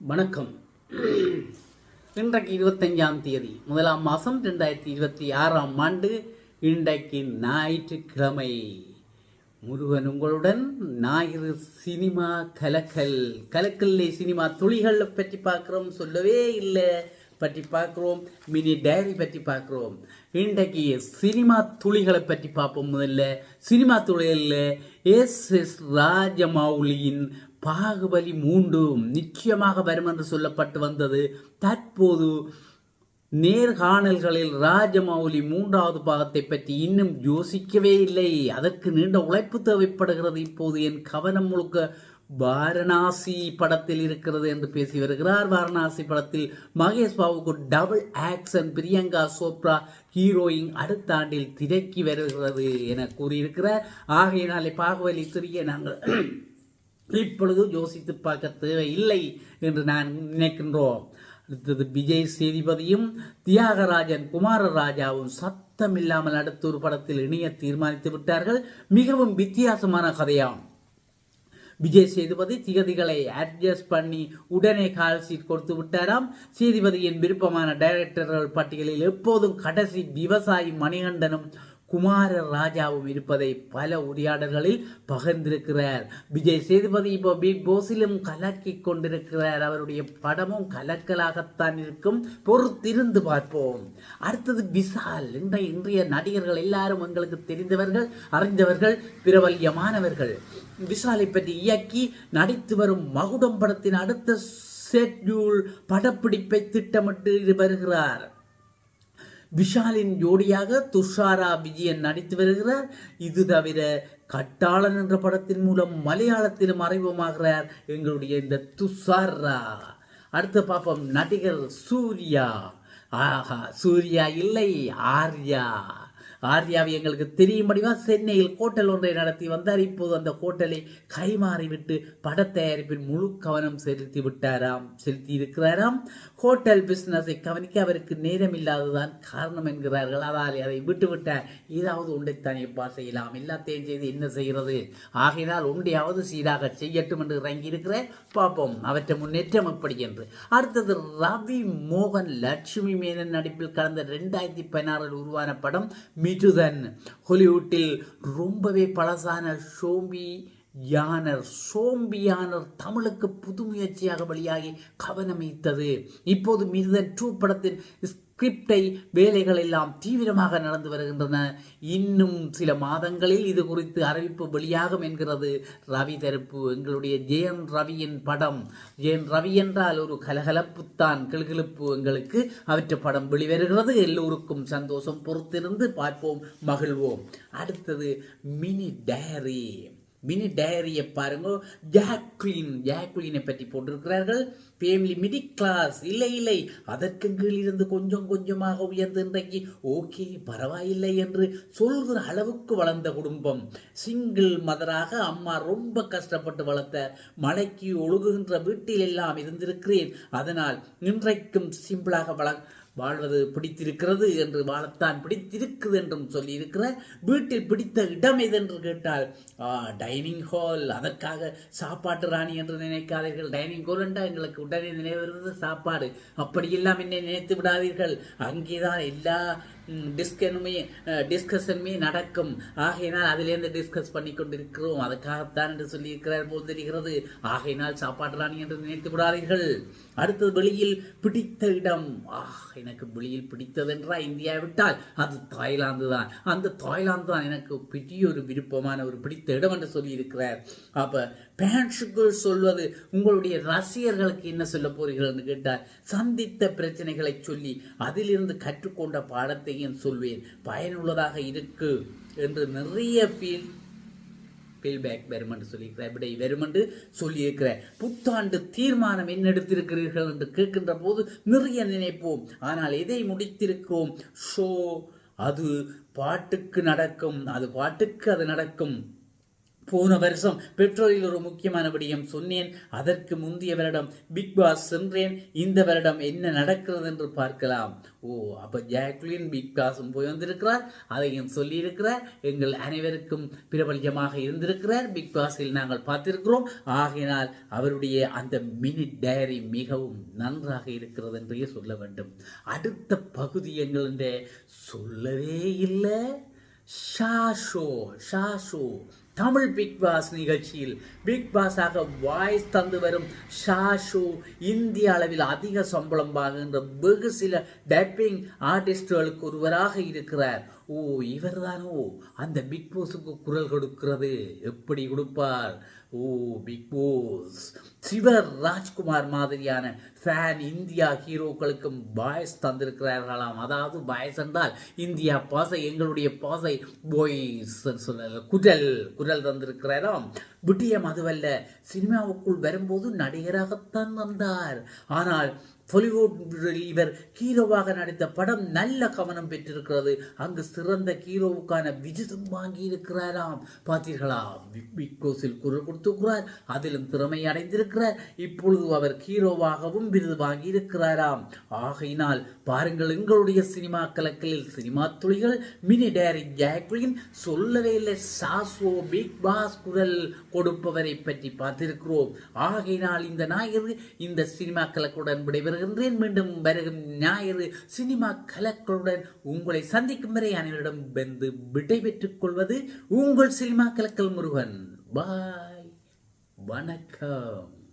வணக்கம். இன்றைக்கு இருபத்தஞ்சாம் தேதி முதலாம் மாதம் ரெண்டாயிரத்தி இருபத்தி ஆறாம் ஆண்டு இன்றைக்கு ஞாயிற்றுக்கிழமை. முருகன் உங்களுடன் ஞாயிறு சினிமா கலக்கல். கலக்கல்லே சினிமா துளிகளை பற்றி பார்க்குறோம் சொல்லவே இல்லை. பற்றி பார்க்குறோம் மினி டைரி பற்றி பார்க்குறோம். இன்றைக்கு சினிமா துளிகளை பற்றி பார்ப்போம் முதல்ல. சினிமா துளிகளில் எஸ் எஸ் ராஜமௌலியின் பாகுபலி மூண்டும் நிச்சயமாக வரும் என்று சொல்லப்பட்டு வந்தது. தற்போது நேர்காணல்களில் ராஜமௌலி மூன்றாவது பாகத்தை பற்றி இன்னும் யோசிக்கவே இல்லை. அதற்கு நீண்ட உழைப்பு தேவைப்படுகிறது. இப்போது என் கவனம் முழுக்க வாரணாசி படத்தில் இருக்கிறது என்று பேசி வருகிறார். வாரணாசி படத்தில் Mahesh பாபுக்கு double action Priyanka Chopra heroine அடுத்த ஆண்டில் திரைக்கு வருகிறது என கூறியிருக்கிறார். ஆகையினாலே பாகுபலி சிறிய நாங்கள் இப்பொழுது யோசித்து பார்க்க தேவையில்லை என்று நான் நினைக்கின்றோம். அடுத்தது விஜய் சேதுபதியும் தியாகராஜன் குமாரராஜாவும் சத்தம் இல்லாமல் அடுத்த ஒரு படத்தில் இணைய தீர்மானித்து விட்டார்கள். மிகவும் வித்தியாசமான கதையாகும் விஜய் சேதுபதி திகதிகளை அட்ஜஸ்ட் பண்ணி உடனே கால் சீட் கொடுத்து விட்டாராம். சேதுபதியின் விருப்பமான டைரக்டர்கள் பட்டியலில் எப்போதும் கடைசி விவசாயி மணிகண்டனும் குமார ராஜாவும் இருப்பதை பல உரையாடல்களில் பகிர்ந்திருக்கிறார். விஜய் சேதுபதி இப்போ பிக் பாஸிலும் கலக்கி கொண்டிருக்கிறார். அவருடைய படமும் கலக்கலாகத்தான் இருக்கும். பொறுத்திருந்து பார்ப்போம். அடுத்தது விசால். இன்றைய இன்றைய நடிகர்கள் எல்லாரும் எங்களுக்கு தெரிந்தவர்கள் அறிந்தவர்கள் பிரபல்யமானவர்கள். விசாலை பற்றி இயக்கி நடித்து வரும் மகுடம் படத்தின் அடுத்த ஷெட்யூல் படப்பிடிப்பை திட்டமிட்டு வருகிறார். விஷாலின் ஜோடியாக துஷாரா விஜயன் நடித்து வருகிறார். இது தவிர கட்டாளன் என்ற படத்தின் மூலம் மலையாளத்திலும் அறிமுகமாகிறார் எங்களுடைய இந்த துஷாரா. அடுத்து பார்ப்போம் நடிகர் சூர்யா. ஆஹா சூர்யா இல்லை ஆர்யா. ஆர்யாவை எங்களுக்கு தெரியும்படிவா சென்னையில் ஹோட்டல் ஒன்றை நடத்தி வந்தார். இப்போது அந்த ஹோட்டலை கைமாறிவிட்டு பட தயாரிப்பில் முழு கவனம் செலுத்தி விட்டாராம் செலுத்தி இருக்கிறாராம். ஹோட்டல் பிஸ்னஸை கவனிக்க அவருக்கு நேரம் இல்லாததான் காரணம் என்கிறார்கள். அதால் அதை விட்டுவிட்டார். ஏதாவது ஒன்றைத்தான் எப்பா செய்யலாம்? எல்லாத்தையும் செய்து என்ன செய்கிறது? ஆகையினால் ஒன்றையாவது சீராக செய்யட்டும் என்று இறங்கி இருக்கிற பார்ப்போம் அவற்றை முன்னேற்றம் எப்படி என்று. அடுத்தது ரவி மோகன் லட்சுமி மேனன் நடிப்பில் கடந்த ரெண்டாயிரத்தி பதினாறில் உருவான படம் மிதுதன் ஹாலிவுட்டில் ரொம்பவே பழசான சோம்பி யானர் சோம்பியானர் தமிழுக்கு புது முயற்சியாக வழியாகி கவனமைத்தது. இப்போது மிருதன் டூ படத்தின் ஸ்கிரிப்டை வேலைகள் எல்லாம் தீவிரமாக நடந்து வருகின்றன. இன்னும் சில மாதங்களில் இது குறித்து அறிவிப்பு வெளியாகும் என்கிறது ரவி தரப்பு. எங்களுடைய ஜெயன் ரவியின் படம். ஜெயன் ரவி என்றால் ஒரு கலகலப்புத்தான் கிளுகிழப்பு எங்களுக்கு. அவற்றை படம் வெளிவருகிறது. எல்லோருக்கும் சந்தோஷம் பொறுத்திருந்து பார்ப்போம் மகிழ்வோம். அடுத்தது மினி டயரி மினி டயரியை பாருங்க. ஜாக்லின் ஜாக்லினை பற்றி போட்டிருக்கிறார்கள். ஃபேமிலி மிடில் கிளாஸ் இல்லை இல்லை. அதற்கு கீழ் இருந்து கொஞ்சம் கொஞ்சமாக உயர்ந்து இன்றைக்கு ஓகே பரவாயில்லை என்று சொல்கிற அளவுக்கு வளர்ந்த குடும்பம். சிங்கிள் மதராக அம்மா ரொம்ப கஷ்டப்பட்டு வளர்த்த மழைக்கு ஒழுகுகின்ற வீட்டில் எல்லாம் இருந்திருக்கிறேன். அதனால் இன்றைக்கும் சிம்பிளாக வள வாழ்வது பிடித்திருக்கிறது என்று வாழத்தான் பிடித்திருக்குது என்றும் சொல்லியிருக்கிற வீட்டில் பிடித்த இடம் எது என்று கேட்டால் டைனிங் ஹால் அதற்காக சாப்பாட்டு ராணி என்று நினைக்காதீர்கள். டைனிங் ஹால் என்றால் எங்களுக்கு உடனே நினைவுறது சாப்பாடு. அப்படியெல்லாம் என்னை நினைத்து விடாதீர்கள். அங்கேதான் எல்லா டிஸ்கனுமே டிஸ்கஷனுமே நடக்கும். ஆகையினால் அதிலேருந்து டிஸ்கஸ் பண்ணி கொண்டிருக்கிறோம் அதுக்காகத்தான் என்று சொல்லியிருக்கிறார் போல் தெரிகிறது ஆகையினால் சாப்பாடுறானி ராணி என்று நினைத்து விடாதீர்கள். அடுத்தது வெளியில் பிடித்த இடம். ஆஹ் எனக்கு வெளியில் பிடித்ததென்றா இந்தியா விட்டால் அது தாய்லாந்து தான். அந்த தாய்லாந்து தான் எனக்கு பெரிய ஒரு விருப்பமான ஒரு பிடித்த இடம் என்று சொல்லியிருக்கிறார். அப்போ பேன்ஸுக்கு சொல்வது உங்களுடைய ரசிகர்களுக்கு என்ன சொல்ல போகிறீர்கள் என்று கேட்டால் சந்தித்த பிரச்சனைகளை சொல்லி அதிலிருந்து கற்றுக்கொண்ட பாடத்தை பாடத்தையும் சொல்வேன். பயனுள்ளதாக இருக்கு என்று நிறைய ஃபீல் ஃபீல்பேக் வரும் என்று சொல்லியிருக்கிறார். விடை வரும் என்று சொல்லியிருக்கிறார். புத்தாண்டு தீர்மானம் என்ன எடுத்திருக்கிறீர்கள் என்று கேட்கின்ற போது நிறைய நினைப்போம். ஆனால் எதை முடித்திருக்கோம் ஷோ அது பாட்டுக்கு நடக்கும். அது பாட்டுக்கு அது நடக்கும். போன வருஷம் பெட்ரோலில் ஒரு முக்கியமான விடயம் சொன்னேன். அதற்கு முந்தைய வருடம் பிக் பாஸ் சென்றேன். இந்த வருடம் என்ன நடக்கிறது என்று பார்க்கலாம். ஓ அப்போ ஜாக்லின் பிக் பாஸும் போய் வந்திருக்கிறார். அதையும் சொல்லியிருக்கிறார். எங்கள் அனைவருக்கும் பிரபல்யமாக இருந்திருக்கிறார். பிக் பாஸில் நாங்கள் பார்த்திருக்கிறோம். ஆகையினால் அவருடைய அந்த மினி டயரி மிகவும் நன்றாக இருக்கிறது என்றே சொல்ல வேண்டும். அடுத்த பகுதி எங்களுடைய சொல்லவே இல்லை. ஷாஷோ ஷாஷோ. தமிழ் பிக் பாஸ் நிகழ்ச்சியில் பிக் பாஸாக வாய்ஸ் தந்து வரும் ஷாஷோ இந்திய அளவில் அதிக சம்பளம் வாங்குகின்ற வெகு சில டப்பிங் ஆர்டிஸ்டுகளுக்கு ஒருவராக இருக்கிறார். ஓ இவர்தானோ? அந்த பிக் போஸுக்கு குரல் கொடுக்கிறது. எப்படி கொடுப்பார்? ஓ பிக் போஸ். சிவர் ராஜ்குமார் மாதிரியான ஃபேன் இந்தியா ஹீரோக்களுக்கும் பாய்ஸ் தந்திருக்கிறார்களாம். அதாவது பாய்ஸ் என்றால் இந்தியா பாசை எங்களுடைய பாசை பாய்ஸ் சொல்ல குரல் குரல் தந்திருக்கிறாராம். விட்டியம் அதுவல்ல சினிமாவுக்குள் வரும்போது நடிகராகத்தான் வந்தார். ஆனால் பாலிவுட்டில் இவர் ஹீரோவாக நடித்த படம் நல்ல கவனம் பெற்றிருக்கிறது. அங்கு சிறந்த ஹீரோவுக்கான விஜிதம் வாங்கி இருக்கிறாராம் பார்த்தீர்களா பிக் பாஸில் குரல் கொடுத்திருக்கிறார். அதிலும் திறமை அடைந்திருக்கிறார். இப்பொழுது அவர் ஹீரோவாகவும் விருது வாங்கி இருக்கிறாராம் ஆகையினால் பாருங்கள் எங்களுடைய சினிமா கலக்கலில் சினிமா துளிகள் மினி டேரி ஜாக்லின் சொல்லவே இல்லை சாசோ பிக் பாஸ் குரல் கொடுப்பவரை பற்றி பார்த்திருக்கிறோம். ஆகையினால் இந்த ஞாயிறு இந்த சினிமா கலக்குடன் விடைபெறுகின்றேன் மீண்டும் வருகும் ஞாயிறு சினிமா கலக்களுடன் உங்களை சந்திக்கும் வரை அனைவரிடம் வந்து விடைபெற்றுக் கொள்வது உங்கள் சினிமா கலக்கல் முருகன். பாய். வணக்கம்.